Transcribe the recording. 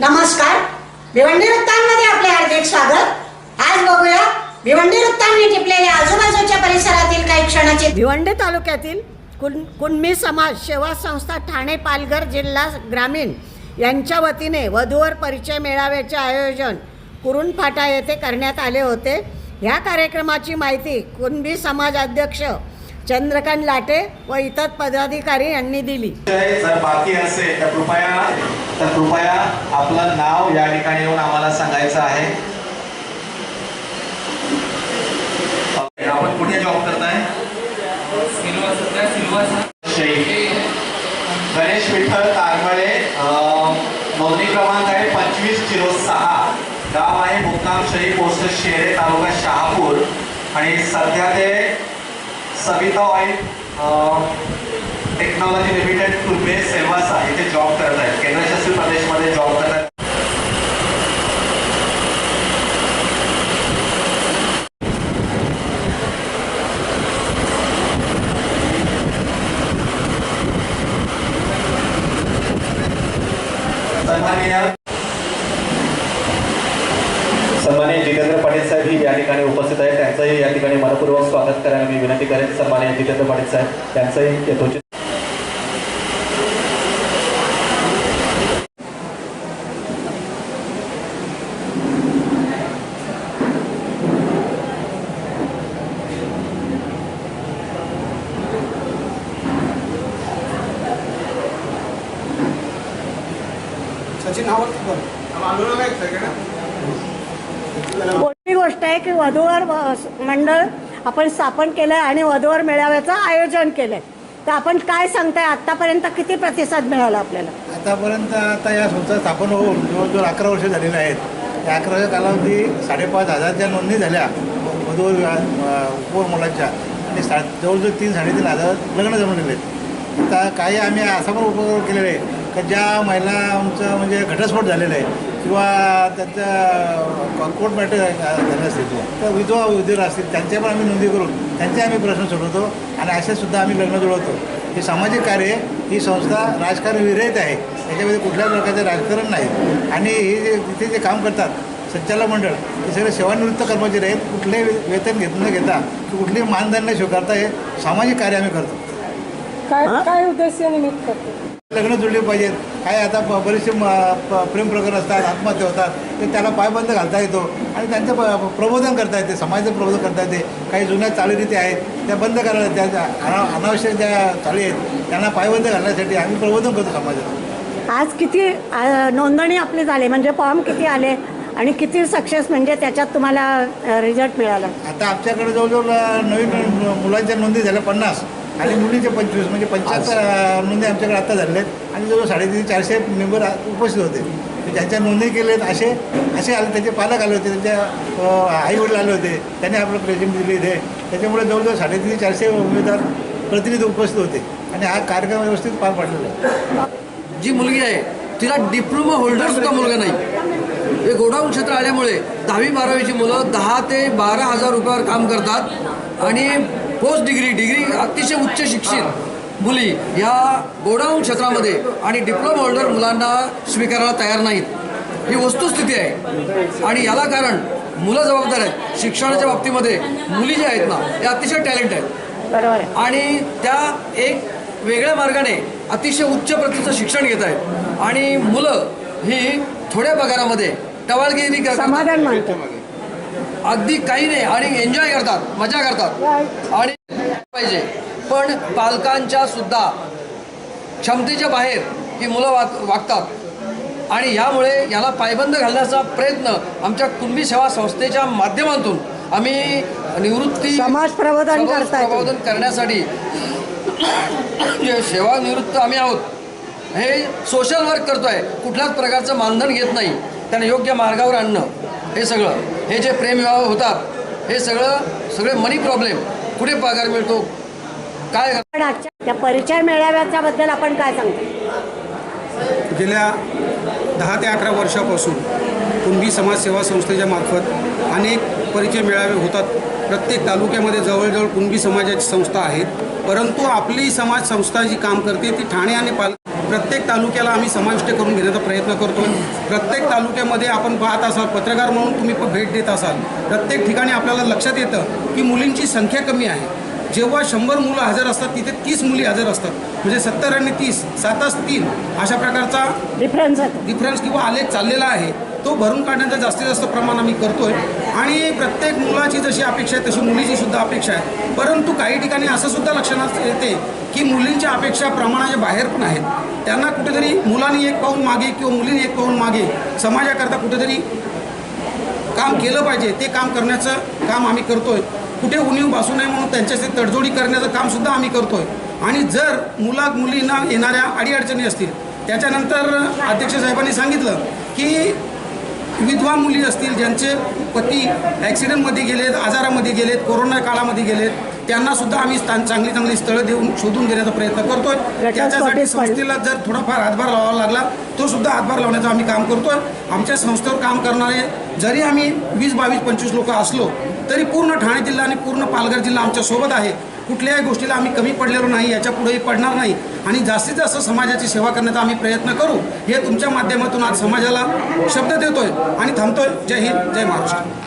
नमस्कार. भिवंडी वृत्तांमध्ये आपले हार्दिक स्वागत. आज बघूया भिवंडी वृत्तांनी टिपलेल्या आजूबाजूच्या परिसरातील काही क्षणाचे भिवंडी तालुक्यातील कुण कुणबी समाज सेवा संस्था ठाणे पालघर जिल्हा ग्रामीण यांच्या वतीने वधूवर परिचय मेळाव्याचे आयोजन कुरुण फाटा येथे करण्यात आले होते. ह्या कार्यक्रमाची माहिती कुणबी समाज अध्यक्ष चंद्रकांत लाटे व इतर पदाधिकारी यांनी दिली. जर बाकी असेल तर कृपया तर कृपया आपलं नाव या ठिकाणी येऊन आम्हाला सांगायचं आहे. आपण कुठे जॉब करताय? गणेश विठ्ठल तारमळे नोंदणी क्रमांक आहे पंचवीस झिरो सहा. गाव आहे मुक्काम शरी पोस्ट शेरे तालुका शहापूर. आणि सध्या ते Savita oil technology limited Kurbe आहे. इथे जॉब करत आहेत. केंद्र प्रदेशमध्ये जॉब करत आहेत सन्माननीय सन्माननीय जितेंद्र पाटील साहेब ही या ठिकाणी उपस्थित आहेत त्यांचंही या ठिकाणी मनपूर्वक स्वागत करायला मी विनंती करेन. सन्माननीय जितेंद्र पाटील साहेब त्यांचंही यथोचित सचिन हावत ही गोष्ट आहे की वधूवर मंडळ आपण स्थापन केलं आहे आणि वधूवर मेळाव्याचं आयोजन केलं आहे तर आपण काय सांगताय? आतापर्यंत किती प्रतिसाद मिळाला आपल्याला? आतापर्यंत आता या संस्था स्थापन होऊन जवळजवळ अकरा वर्ष झालेली आहेत. त्या अकरा वर्ष कालावधी साडेपाच हजारच्या नोंदणी झाल्या वधूवर उपवर मुलांच्या आणि सा जवळजवळ तीन साडेतीन हजार लग्न जमलेले आहेत. आता काही आम्ही असा पण उपक्रम केलेला आहे का ज्या महिला आमचं म्हणजे घटस्फोट झालेला आहे किंवा त्यांचं कोर्ट मॅटर झाले असतील तर विधवा उद्योग असतील त्यांच्या पण आम्ही नोंदी करून त्यांचे आम्ही प्रश्न सोडवतो आणि असे सुद्धा आम्ही लग्न जुळवतो. हे सामाजिक कार्य ही संस्था राजकारण विरहित आहे. त्याच्यामध्ये कुठल्याच प्रकारचे राजकारण नाही. आणि हे जे इथे जे काम करतात संचालक मंडळ हे सगळे सेवानिवृत्त कर्मचारी आहेत. कुठलेही वेतन घेत न घेता की कुठलेही मानधन न स्वीकारता हे सामाजिक कार्य आम्ही करतो. काय काय उद्देश निमित्त? करते लग्न जुळली पाहिजेत. काय आता ब- बरेचसे प्रेम प्रकरण असतात आत्महत्या होतात ते त्याला पायबंद घालता येतो आणि त्यांचं प- प्रबोधन करता येते समाजाचं प्रबोधन करता येते. काही जुन्या चालीरीती आहेत त्या बंद करायला त्या त्या अना अनावश्यक ज्या चाली आहेत त्यांना पायबंद घालण्यासाठी आम्ही प्रबोधन करतो समाजात आज किती नोंदणी आपली झाली म्हणजे फॉर्म किती आले आणि किती सक्सेस म्हणजे त्याच्यात तुम्हाला रिझल्ट मिळाला? आता आमच्याकडे जवळजवळ नवीन मुलांच्या नोंदी झाल्या पन्नास. आणि मुलीचे पंचवीस म्हणजे पंच्याहत्तर नोंदी आमच्याकडे आता झालेल्या आहेत. आणि जवळ साडेतीन चारशे मेंबर उपस्थित होते. ज्यांच्या नोंदणी केलेत असे असे आले त्याचे पालक आले होते त्यांच्या आई वडील आले होते. त्यांनी आपलं प्रेझेंट दिले इथे. त्याच्यामुळे जवळजवळ साडेतीन चारशे उमेदवार प्रतिनिधी उपस्थित होते. आणि हा कार्यक्रम व्यवस्थित पार पाडलेला आहे. जी मुलगी आहे तिला डिप्लोमा होल्डर सुद्धा मुलगा नाही. हे गोडाऊन क्षेत्र आल्यामुळे दहावी बारावीची मुलं दहा ते बारा हजार रुपयावर काम करतात. आणि पोस्ट डिग्री डिग्री अतिशय उच्च शिक्षित मुली या गोडाऊन क्षेत्रामध्ये आणि डिप्लोमा होल्डर मुलांना स्वीकारायला तयार नाहीत. ही वस्तुस्थिती आहे. आणि याला कारण मुलं जबाबदार आहेत. शिक्षणाच्या बाबतीमध्ये मुली ज्या आहेत ना त्या अतिशय टॅलेंट आहेत. आणि त्या एक वेगळ्या मार्गाने अतिशय उच्च प्रतीचं शिक्षण घेत आहेत. आणि मुलं ही थोड्या पगारामध्ये टवाळगिरी करतात. समाधान मानतो अगदी काही नाही आणि एन्जॉय करतात मजा करतात. आणि पाहिजे. पण पालकांच्या सुद्धा क्षमतेच्या बाहेर ही मुलं वाग वागतात. आणि यामुळे याला पायबंद घालण्याचा प्रयत्न आमच्या कुणबी सेवा संस्थेच्या माध्यमातून आम्ही निवृत्ती समाज प्रबोधन. प्रबोधन करण्यासाठी जे सेवानिवृत्त आम्ही आहोत हे सोशल वर्क करतोय. कुठल्याच प्रकारचं मानधन घेत नाही. त्यांना योग्य मार्गावर आणणं हे सगळं. हे जे प्रेमविवाह होतात हे सगळं सगळे मनी प्रॉब्लेम कुठे पगार मिळतो? काय पण आजच्या त्या परिचय मेळाव्याच्या बद्दल आपण काय सांगतो? गेल्या दहा ते अकरा वर्षापासून कुणबी समाजसेवा संस्थेच्या मार्फत अनेक परिचय मेळावे होतात. प्रत्येक तालुक्यामध्ये जवळजवळ कुणबी समाजाची संस्था आहेत. परंतु आपली समाज संस्था जी काम करते ती ठाणे आणि पाल प्रत्येक तालुक्याला आम्ही समाविष्ट करून घेण्याचा प्रयत्न करतो. प्रत्येक तालुक्यामध्ये आपण पाहत असाल पत्रकार म्हणून तुम्ही भेट देत असाल. प्रत्येक ठिकाणी आपल्याला लक्षात येतं की मुलींची संख्या कमी आहे. जेव्हा शंभर मुलं हजर असतात तिथे तीस मुली हजर असतात. म्हणजे सत्तर आणि तीस सातास तीन अशा प्रकारचा डिफरन्स डिफरन्स किंवा आलेख चाललेला आहे. तो भरून काढण्याचा जास्तीत जास्त प्रमाण आम्ही करतो आहे आणि प्रत्येक मुलाची जशी अपेक्षा आहे तशी मुलीची सुद्धा अपेक्षा आहे. परंतु काही ठिकाणी असं सुद्धा लक्षणात येते की मुलींच्या अपेक्षा प्रमाणाच्या बाहेर पण आहेत. त्यांना कुठेतरी मुलांनी एक पाऊल मागे किंवा मुलींनी एक पाऊल मागे समाजाकरता कुठेतरी काम केलं पाहिजे. ते काम करण्याचं काम आम्ही करतो आहे कुठे उणीव भासू नये म्हणून त्यांच्याशी तडजोडी करण्याचं कामसुद्धा आम्ही करतो आहे आणि जर मुला मुलींना येणाऱ्या अडीअडचणी असतील त्याच्यानंतर अध्यक्ष साहेबांनी सांगितलं की विधवा मुली असतील ज्यांचे पती ॲक्सिडेंटमध्ये गेलेत आजारामध्ये गेलेत कोरोना काळामध्ये गेलेत त्यांना सुद्धा आम्ही स्थान चांगली चांगली स्थळं देऊन शोधून देण्याचा प्रयत्न करतोय. त्याच्यासाठी संस्थेला जर थोडाफार हातभार लावावा लागला तो सुद्धा हातभार लावण्याचं आम्ही काम करतोय. आमच्या संस्थेवर काम करणारे जरी आम्ही वीस बावीस पंचवीस लोक असलो तरी पूर्ण ठाणे जिल्हा आणि पूर्ण पालघर जिल्हा आमच्यासोबत आहे. कुठल्याही गोष्टीला आम्ही कमी पडलेलो नाही याच्या पुढेही पडणार नाही. आणि जास्तीत जास्त समाजाची सेवा करण्याचा आम्ही प्रयत्न करू हे तुमच्या माध्यमातून आज समाजाला शब्द देतोय आणि थांबतोय. जय हिंद जय महाराष्ट्र.